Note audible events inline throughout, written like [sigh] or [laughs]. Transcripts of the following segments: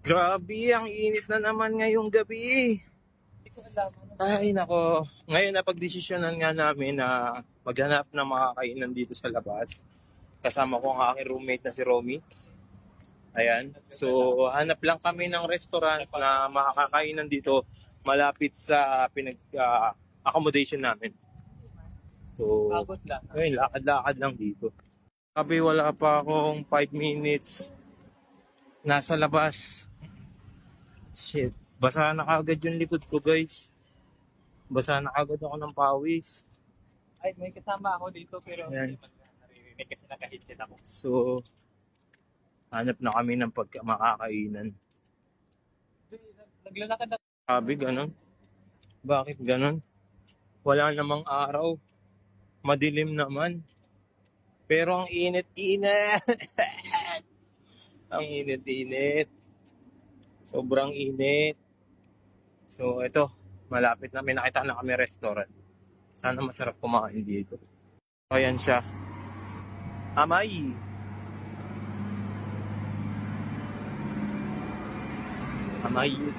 Grabe, ang init na naman ngayong gabi. Ay, nako. Ngayon na pagdesisyonan nga namin na maghanap ng makakainan dito sa labas. Kasama ko ang aking roommate na si Romy. Ayan. So, hanap lang kami ng restaurant na makakainan dito malapit sa pinag ah, accommodation namin. So, ayun, lakad-lakad lang dito. Sabi, wala pa akong 5 minutes. Nasa labas. Shit. Basa na kagad yung likod ko, guys. Basa na kagad ako ng pawis. Ay, may kasama ako dito pero Ayan. hindi man naririnig kasi naka-headset ako. So, hanap na kami ng pagka makakainan. Naglalakad na. Sabi, ganun. Bakit ganun? Wala namang araw. Madilim naman. Pero ang init-init. [laughs] ang init-init. Sobrang init. So, ito. Malapit na. May nakita na kami restaurant. Sana masarap kumain dito. Ayan siya. Amay. Amayis.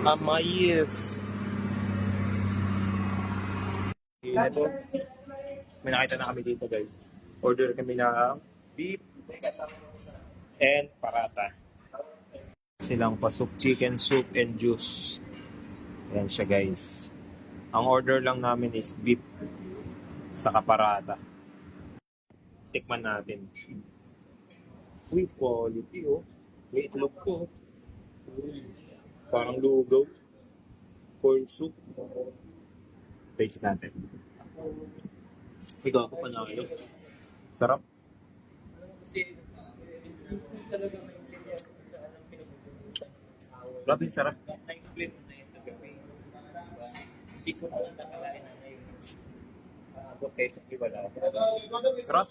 Amayis. Ito. May nakita na kami dito guys. Order kami ng beef and parata. Silang pasok chicken soup and juice. Ayan siya guys. Ang order lang namin is beef sa parata. Tikman natin. Uy, quality oh. May itlog. Uy, parang lugaw. Corn soup. Taste natin. Ikaw ako panalo. Sarap. Alam mo kasi, talaga maintindihan kung saan ang pinupunta. Grabe, sarap. Na-explain mo na yun kagabi. Diba? Hindi ko na nakalain na ngayon. Ah, uh, okay, sa wala. Sarap.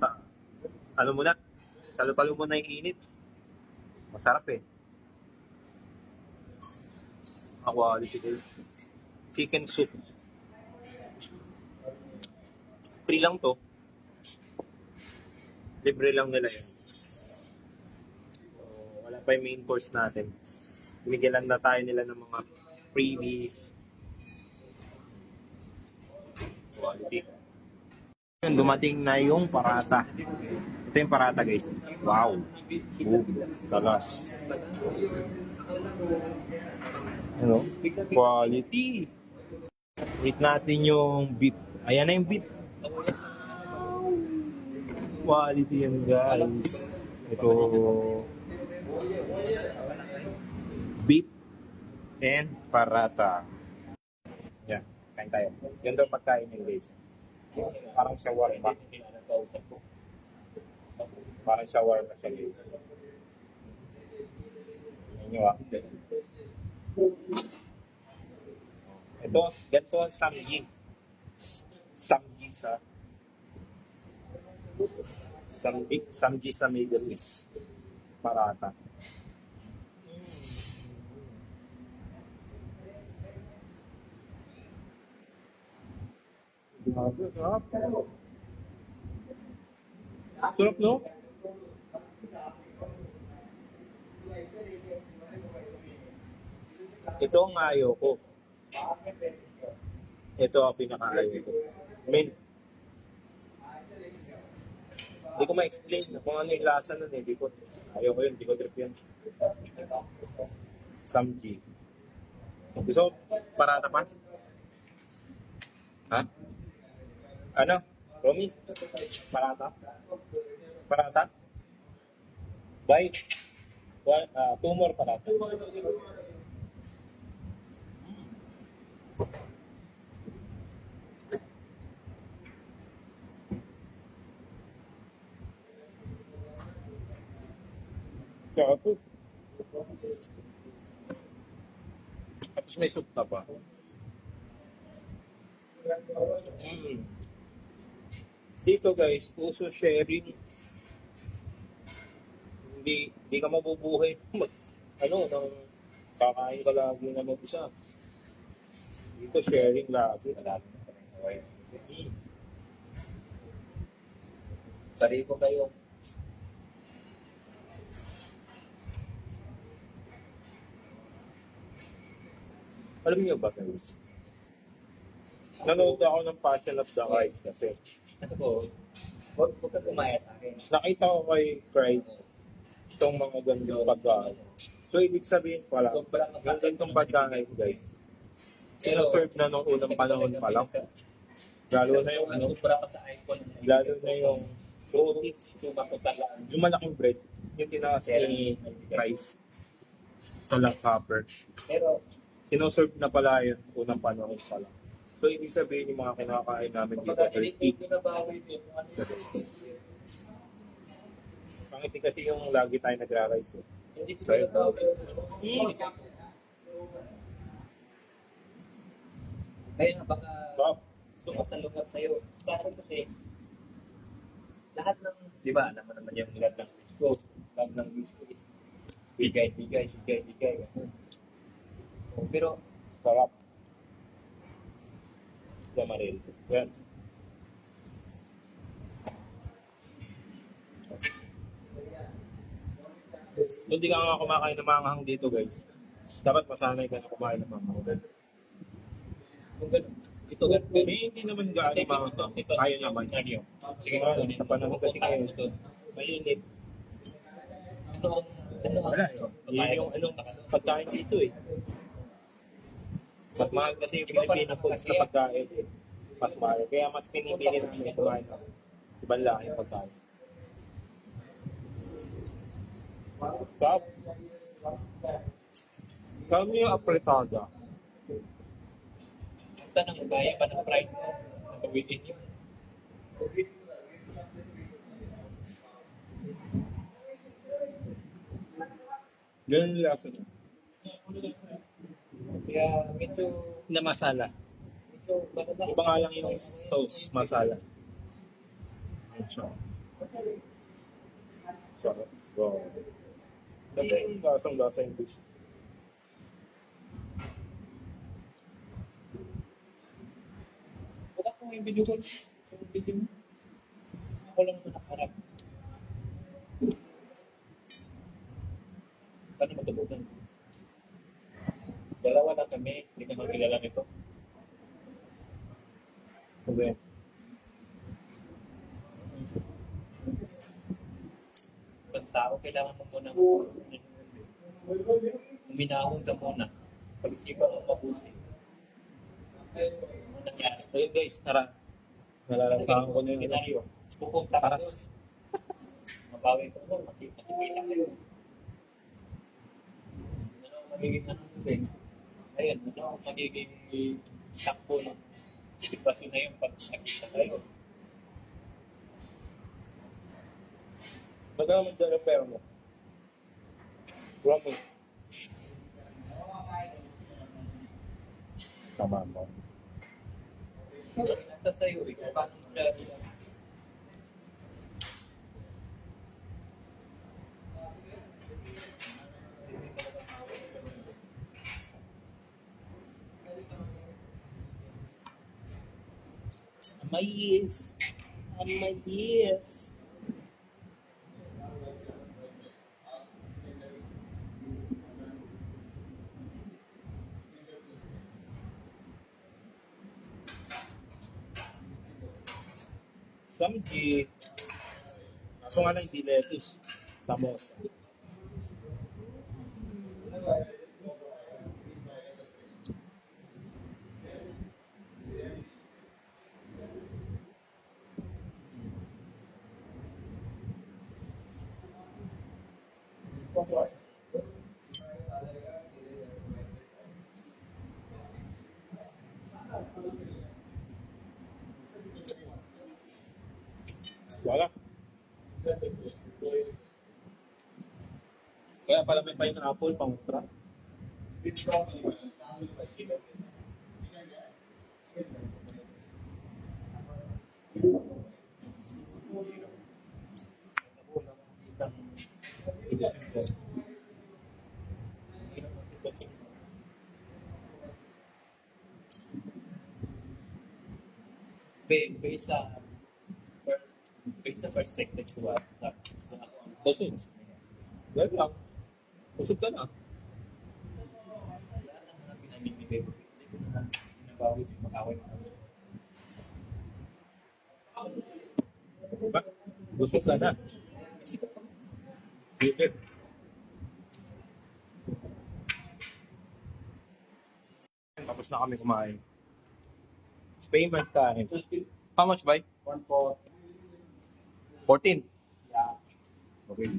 Ah, ano muna? Talo-talo mo na yung init. Masarap eh. Ang quality din. Chicken soup. Free lang to. Libre lang nila yun. Pa yung main course natin. Binigyan lang na tayo nila ng mga freebies. Quality. Yun, dumating na yung parata. Ito yung parata guys. Wow. Boom. Talas. Ano? Quality. Eat natin yung beef. Ayan na yung beef. Quality yan guys. Ito. Beef and parata. Yan. Kain tayo. Yan daw pagkain yung guys. Parang shawarma. Nakausap ko. Parang shawarma siya guys. Yan nyo ah. Ito, ganito ang samgi. Samgi sa Samgi, samgi sa Middle East. Parata. Grabe, sarap. Sarap, no? Ito ang ayaw ko. Ito ang pinaka-ayaw ko. Mint. Hindi ko ma-explain kung ano yung lasa nun eh. Di ko, ayaw ko yun, di ko trip yun. Samji. Gusto mo parata pa? Ha? Ano? Romy? Parata? Parata? One, uh, two more parata. Tapos, tapos may soup ka pa. Mm. Dito guys, uso sharing. Hindi, hindi ka mabubuhay mag, ano, nang kakain ka lagi na mag-isa. Dito sharing lagi. Malapit na kami. Okay. Mm. Pareho kayo. Alam niyo ba guys? Nanood ako ng Passion of the Christ kasi Ano po? Huwag huwag ka gumaya sa akin. nakita ko kay Christ itong mga ganitong pagkain. So, ibig sabihin pala, Huwag pala yung ganitong pagkain guys, sinaserve na nung unang panahon pa lang. Lalo na yung ano, Sobra ka sa iPhone. lalo na yung Rotics, sumakuta lang. yung malaking bread, yung tinakas ni Christ sa last supper. Pero, Sinoserve na pala yun unang panahon pa lang. So, ibig sabihin yung mga kinakain namin dito, kapag healthy. hindi ko nabawi din, ano yun? Pangiti kasi yung lagi tayo nagra-rice. Eh. Ko Sorry. nabawi. Kaya nga baka Wow. sumasalungat sa'yo. Kasi kasi, lahat ng, di ba, alam mo naman yung lahat ng wish ko. Lahat ng wish ko is bigay, bigay, bigay, bigay. Pero, Sarap. Yamaril. Yan. Kung di ka nga kumakain ng manghang dito guys, dapat masanay ka na kumain ng manghang. kung ganun, ito, May ganun, hindi naman gaano manghang. Kaya naman. Sige, nga, sa panahon kasi ngayon. Mainit. Ano ang, ano. Yun yung anong pagkain dito eh. Mas mahal kasi yung Filipino foods na pagkain. eh. Mas mahal. Kaya mas pinipili namin kumain ng ibang laking pagkain. Kap. Kami yung apretada. ang tanong, kaya ba ng pride mo? Nabawitin yun. Ganun yung lasa niya. Kaya medyo, Na masala. medyo, malala. Iba nga lang yung sauce, masala. Siya. Sarap. Wow. Ganda yung lasang lasa yung fish. Bukas mo yung video ko. Yung video mo. Ako lang ito nakaharap. Paano matubusan? Dalawa na kami. Hindi ka magkilala nito. Sabi, Ibang tao, kailangan mo muna uminahon ka muna. Pag-isipan mo mabuti. Nangyari? ayun guys, tara. Nalalasahan ko na yung Senaryo. Pupunta ka. Paras. Mabawi sa mo, makikita kayo. Ano ang magiging ano Ayun, ano ang magiging takbo ng sitwasyon na yun pag nakita kayo? Magamit na ng pera mo. Ramen. Tama mo. Nasa sayo eh, paano siya My ears. my ears. Samji. Kaso nga lang hindi lettuce. Samosa. Wala. Kaya pala may pineapple pang. Based sa first, based sa perspective ko. Sa, sa ako. Kasi, ganun lang. Busog ka na. Lahat ng mga pinamimigay ko, hindi ko na pinabawi sa makawin ko. Diba? Busog ka na. Kasi kapag Sige. Tapos na kami kumain. It's payment time. How much, by? one for 14. yeah. Okay.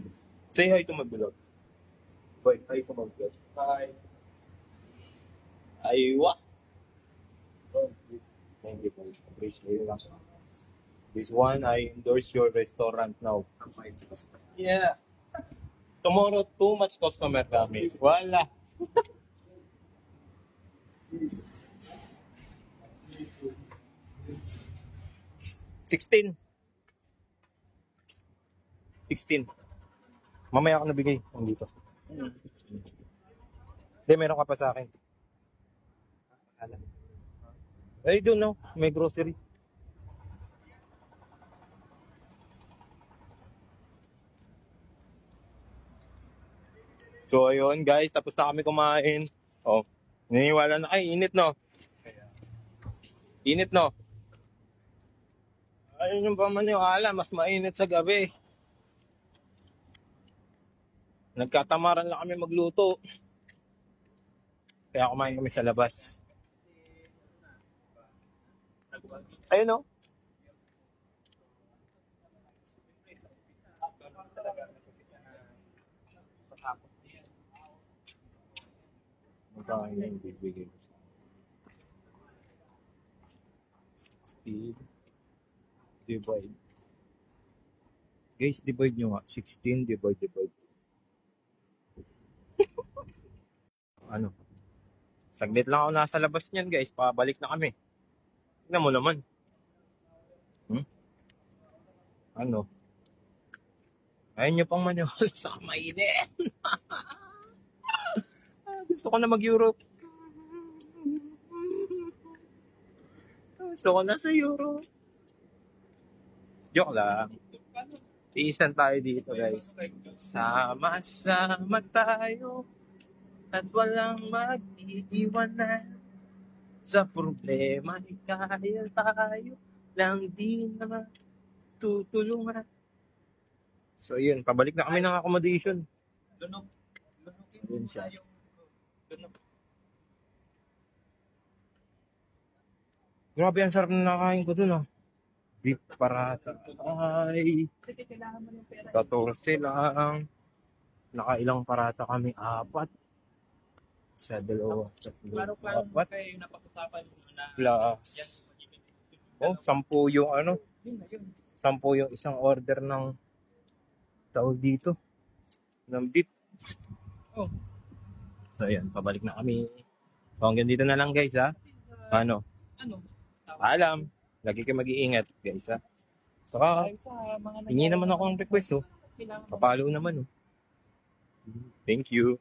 Say hi to my vlog. Boy, hi to my vlog. Hi. Aywa. Thank you, boy. Appreciate it. This one, I endorse your restaurant now. Yeah. Tomorrow, too much customer kami. Wala. Sixteen. Sixteen. Mamaya ako nabigay. Nandito. Hindi, meron ka pa sa akin. I don't know. May grocery. So, ayun guys. Tapos na kami kumain. Oh, naniniwala na. Ay, init no. Init no. Ayun yung pamaniwala. Mas mainit sa gabi. Nagkatamaran lang kami magluto. Kaya kumain kami sa labas. Ayun no. Magkakain na yung bibigay ko sa 16 divide. Guys, divide nyo nga. 16 divide divide. Ano? Saglit lang ako nasa labas niyan guys. Pabalik na kami. Tingnan mo naman. Hmm? Ano? Ayaw nyo pang maniwala sa mainit. [laughs] Gusto ko na mag-Europe. Gusto ko na sa Europe. Joke lang. Tiisan tayo dito guys. Sama-sama tayo at walang mag-iiwanan. Sa problema ay kaya tayo lang di na tutulungan. So yun, pabalik na kami ng accommodation. Lunok. Lunok Yun siya. lunok. Grabe, ang sarap na nakain ko dun ah. Beef parata. Ay, Kasi kailangan mo ng pera. 14 lang. Nakailang parata kami? Apat. Sa dalawa. Tatlo. Klaro-klaro Apat. kayo yung napasasapan mo na Plus. yes, Oh, sampu yung ano. yun na yun. Sampu yung isang order ng tao dito. Ng beef. Oh. So, ayan. Pabalik na kami. So, hanggang dito na lang guys ha. Ano? Ano? Paalam. Lagi kayo mag-iingat guys ha. Saka, sa mga hingi naman ako ng request oh. Kailangan Papalo naman oh. Thank you.